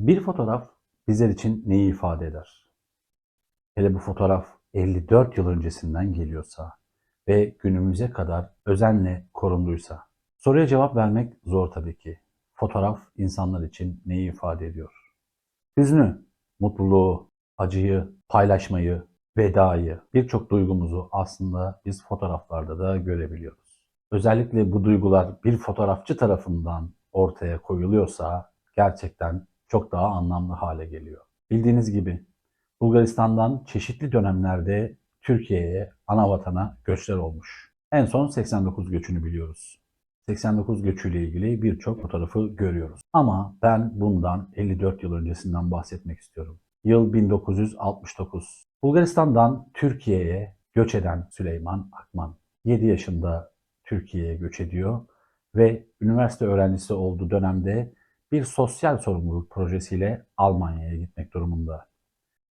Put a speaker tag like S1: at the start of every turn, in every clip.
S1: Bir fotoğraf bizler için neyi ifade eder? Hele bu fotoğraf 54 yıl öncesinden geliyorsa ve günümüze kadar özenle korunduysa. Soruya cevap vermek zor tabii ki. Fotoğraf insanlar için neyi ifade ediyor? Hüznü, mutluluğu, acıyı, paylaşmayı, vedayı, birçok duygumuzu aslında biz fotoğraflarda da görebiliyoruz. Özellikle bu duygular bir fotoğrafçı tarafından ortaya koyuluyorsa gerçekten çok daha anlamlı hale geliyor. Bildiğiniz gibi Bulgaristan'dan çeşitli dönemlerde Türkiye'ye, ana vatana göçler olmuş. En son 89 göçünü biliyoruz. 89 göçüyle ilgili birçok fotoğrafı görüyoruz. Ama ben bundan 54 yıl öncesinden bahsetmek istiyorum. Yıl 1969. Bulgaristan'dan Türkiye'ye göç eden Süleyman Akman 7 yaşında Türkiye'ye göç ediyor ve üniversite öğrencisi olduğu dönemde bir sosyal sorumluluk projesiyle Almanya'ya gitmek durumunda.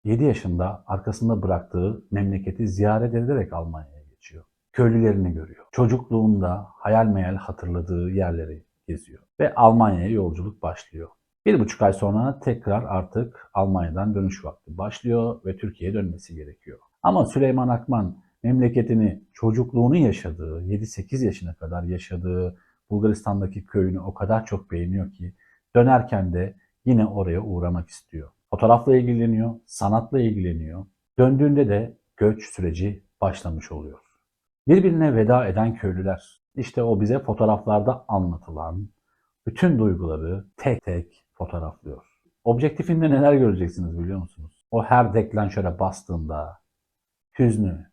S1: 7 yaşında arkasında bıraktığı memleketi ziyaret ederek Almanya'ya geçiyor. Köylülerini görüyor. Çocukluğunda hayal meyal hatırladığı yerleri geziyor. Ve Almanya'ya yolculuk başlıyor. Bir buçuk ay sonra tekrar artık Almanya'dan dönüş vakti başlıyor ve Türkiye'ye dönmesi gerekiyor. Ama Süleyman Akman memleketini, çocukluğunu yaşadığı, 7-8 yaşına kadar yaşadığı Bulgaristan'daki köyünü o kadar çok beğeniyor ki dönerken de yine oraya uğramak istiyor. Fotoğrafla ilgileniyor, sanatla ilgileniyor. Döndüğünde de göç süreci başlamış oluyor. Birbirine veda eden köylüler. İşte o bize fotoğraflarda anlatılan bütün duyguları tek tek fotoğraflıyor. Objektifinde neler göreceksiniz biliyor musunuz? O her deklanşöre bastığında hüznü,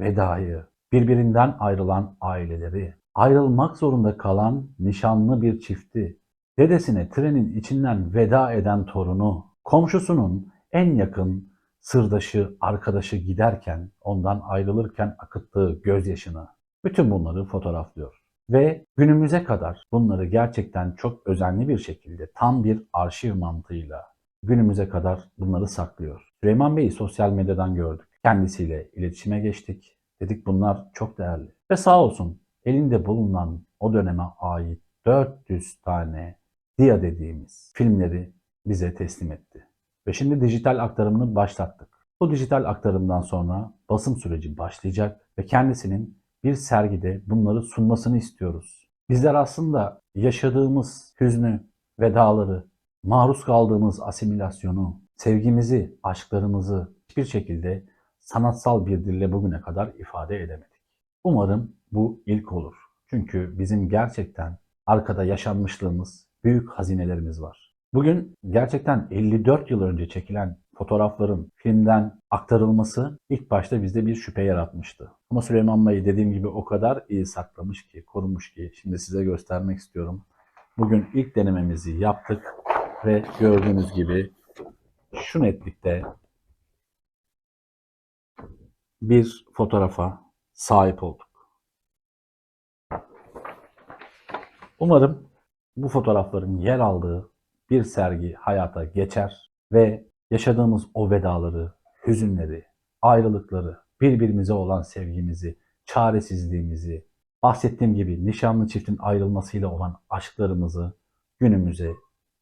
S1: vedayı, birbirinden ayrılan aileleri, ayrılmak zorunda kalan nişanlı bir çifti, dedesine trenin içinden veda eden torunu, komşusunun en yakın sırdaşı, arkadaşı giderken, ondan ayrılırken akıttığı gözyaşını, bütün bunları fotoğraflıyor. Ve günümüze kadar bunları gerçekten çok özenli bir şekilde, tam bir arşiv mantığıyla günümüze kadar bunları saklıyor. Süleyman Bey'i sosyal medyadan gördük. Kendisiyle iletişime geçtik. Dedik bunlar çok değerli. Ve sağ olsun elinde bulunan o döneme ait 400 tane DIA dediğimiz filmleri bize teslim etti. Ve şimdi dijital aktarımını başlattık. Bu dijital aktarımdan sonra basım süreci başlayacak ve kendisinin bir sergide bunları sunmasını istiyoruz. Bizler aslında yaşadığımız hüznü, vedaları, maruz kaldığımız asimilasyonu, sevgimizi, aşklarımızı hiçbir şekilde sanatsal bir dille bugüne kadar ifade edemedik. Umarım bu ilk olur. Çünkü bizim gerçekten arkada yaşanmışlığımız, büyük hazinelerimiz var. Bugün gerçekten 54 yıl önce çekilen fotoğrafların filmden aktarılması ilk başta bizde bir şüphe yaratmıştı. Ama Süleyman Bey dediğim gibi o kadar iyi saklamış ki, korumuş ki şimdi size göstermek istiyorum. Bugün ilk denememizi yaptık ve gördüğünüz gibi şu netlikte bir fotoğrafa sahip olduk. Umarım bu fotoğrafların yer aldığı bir sergi hayata geçer ve yaşadığımız o vedaları, hüzünleri, ayrılıkları, birbirimize olan sevgimizi, çaresizliğimizi, bahsettiğim gibi nişanlı çiftin ayrılmasıyla olan aşklarımızı günümüze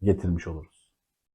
S1: getirmiş oluruz.